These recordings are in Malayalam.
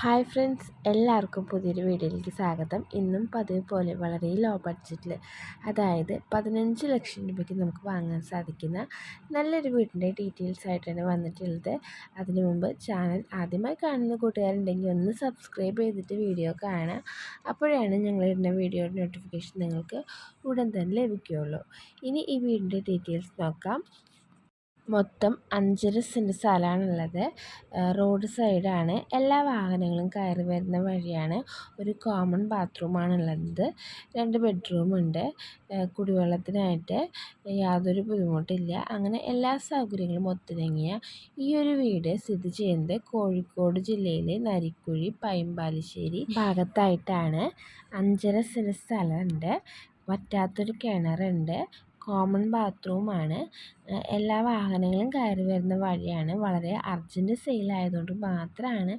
ഹായ് ഫ്രണ്ട്സ് എല്ലാവർക്കും പുതിയൊരു വീഡിയോയിലേക്ക് സ്വാഗതം. ഇന്നും പതിവ് പോലെ വളരെ ലോ ബഡ്ജറ്റിൽ അതായത് പതിനഞ്ച് ലക്ഷം രൂപയ്ക്ക് നമുക്ക് വാങ്ങാൻ സാധിക്കുന്ന നല്ലൊരു വീടിന്റെ ഡീറ്റെയിൽസ് ആയിട്ടാണ് വന്നിട്ടുള്ളത്. അതിനു മുമ്പ് ചാനൽ ആദ്യമായി കാണുന്ന കൂട്ടുകാരുണ്ടെങ്കിൽ ഒന്ന് സബ്സ്ക്രൈബ് ചെയ്തിട്ട് വീഡിയോ കാണാം അപ്പോഴാണ് ഞങ്ങളിടുന്ന വീഡിയോയുടെ നോട്ടിഫിക്കേഷൻ നിങ്ങൾക്ക് ഉടൻ തന്നെ ലഭിക്കുകയുള്ളൂ. ഇനി ഈ വീടിന്റെ ഡീറ്റെയിൽസ് നോക്കാം. മൊത്തം അഞ്ചര സെന്റ് സ്ഥലമാണുള്ളത്. റോഡ് സൈഡാണ്. എല്ലാ വാഹനങ്ങളും കയറി വരുന്ന വഴിയാണ്. ഒരു കോമൺ ബാത്റൂമാണുള്ളത്. രണ്ട് ബെഡ്റൂമുണ്ട്. കുടിവെള്ളത്തിനായിട്ട് യാതൊരു ബുദ്ധിമുട്ടില്ല. അങ്ങനെ എല്ലാ സൗകര്യങ്ങളും ഒത്തിണങ്ങിയ ഈ ഒരു വീട് സ്ഥിതി ചെയ്യുന്നത് കോഴിക്കോട് ജില്ലയിലെ നരിക്കുഴി പൈമ്പാലിശ്ശേരി ഭാഗത്തായിട്ടാണ്. അഞ്ചര സെന്റ് സ്ഥലമുണ്ട്. വറ്റാത്തൊരു കിണറുണ്ട്. കോമൺ ബാത്റൂമാണ് എല്ലാ വാഹനങ്ങളും കയറി വരുന്ന വഴിയാണ്. വളരെ അർജന്റ് സെയിലായതുകൊണ്ട് മാത്രമാണ്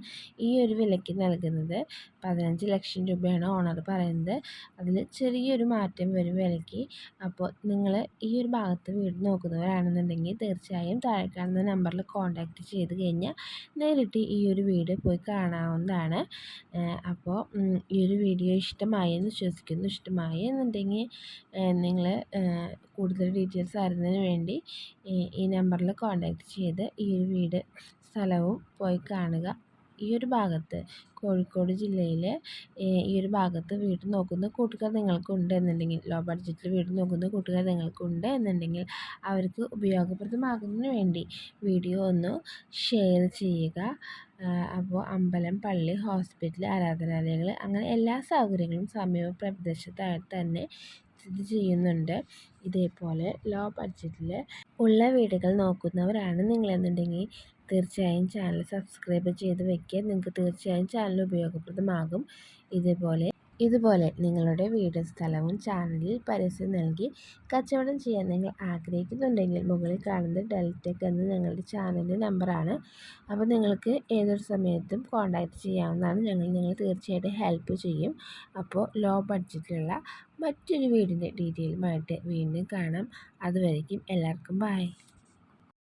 ഈ ഒരു വിലയ്ക്ക് നൽകുന്നത്. പതിനഞ്ച് ലക്ഷം രൂപയാണ് ഓണർ പറയുന്നത്. അതിൽ ചെറിയൊരു മാറ്റം വരും വിലയ്ക്ക്. അപ്പോൾ നിങ്ങൾ ഈ ഒരു ഭാഗത്ത് വീട് നോക്കുന്നവരാണെന്നുണ്ടെങ്കിൽ തീർച്ചയായും താഴെ കാണുന്ന നമ്പറിൽ കോൺടാക്റ്റ് ചെയ്ത് കഴിഞ്ഞാൽ നേരിട്ട് ഈ ഒരു വീട് പോയി കാണാവുന്നതാണ്. അപ്പോൾ ഈ ഒരു വീഡിയോ ഇഷ്ടമായി എന്ന് വിശ്വസിക്കുന്നു. ഇഷ്ടമായി എന്നുണ്ടെങ്കിൽ നിങ്ങൾ കൂടുതൽ ഡീറ്റെയിൽസ് അറിയുന്നതിന് വേണ്ടി ഈ നമ്പറിൽ കോൺടാക്ട് ചെയ്ത് ഈ ഒരു വീട് സ്ഥലവും പോയി കാണുക. ഈ ഒരു ഭാഗത്ത് കോഴിക്കോട് ജില്ലയിൽ ഈ ഒരു ഭാഗത്ത് വീട് നോക്കുന്ന കൂട്ടുകാർ നിങ്ങൾക്കുണ്ട് എന്നുണ്ടെങ്കിൽ ലോ ബഡ്ജറ്റിൽ വീട് നോക്കുന്ന കൂട്ടുകാർ നിങ്ങൾക്കുണ്ട് എന്നുണ്ടെങ്കിൽ അവർക്ക് ഉപയോഗപ്രദമാകുന്നതിന് വേണ്ടി വീഡിയോ ഒന്ന് ഷെയർ ചെയ്യുക. അപ്പോൾ അമ്പലം പള്ളി ഹോസ്പിറ്റൽ ആരാധനാലയങ്ങൾ അങ്ങനെ എല്ലാ സൗകര്യങ്ങളും സമീപ പ്രദേശത്തായിട്ട് തന്നെ സ്ഥിതി ചെയ്യുന്നുണ്ട്. ഇതേപോലെ ലോ ബഡ്ജറ്റിൽ ഉള്ള വീടുകൾ നോക്കുന്നവരാണ് നിങ്ങളെന്നുണ്ടെങ്കിൽ തീർച്ചയായും ചാനൽ സബ്സ്ക്രൈബ് ചെയ്ത് വയ്ക്കുക നിങ്ങൾക്ക് തീർച്ചയായും ചാനൽ ഉപയോഗപ്രദമാകും. ഇതേപോലെ ഇതുപോലെ നിങ്ങളുടെ വീടും സ്ഥലവും ചാനലിൽ പരസ്യം നൽകി കച്ചവടം ചെയ്യാൻ നിങ്ങൾ ആഗ്രഹിക്കുന്നുണ്ടെങ്കിൽ മുകളിൽ കാണുന്നത് ഡെൽറ്റെക് എന്ന ഞങ്ങളുടെ ചാനലിന്റെ നമ്പറാണ്. അപ്പോൾ നിങ്ങൾക്ക് ഏതൊരു സമയത്തും കോൺടാക്റ്റ് ചെയ്യാവുന്നതാണ്. ഞങ്ങൾ നിങ്ങൾ തീർച്ചയായിട്ടും ഹെൽപ്പ് ചെയ്യും. അപ്പോൾ ലോ ബഡ്ജറ്റിലുള്ള മറ്റൊരു വീടിന്റെ ഡീറ്റെയിലുമായിട്ട് വീണ്ടും കാണാം. അതുവരേക്കും എല്ലാവർക്കും ബായ്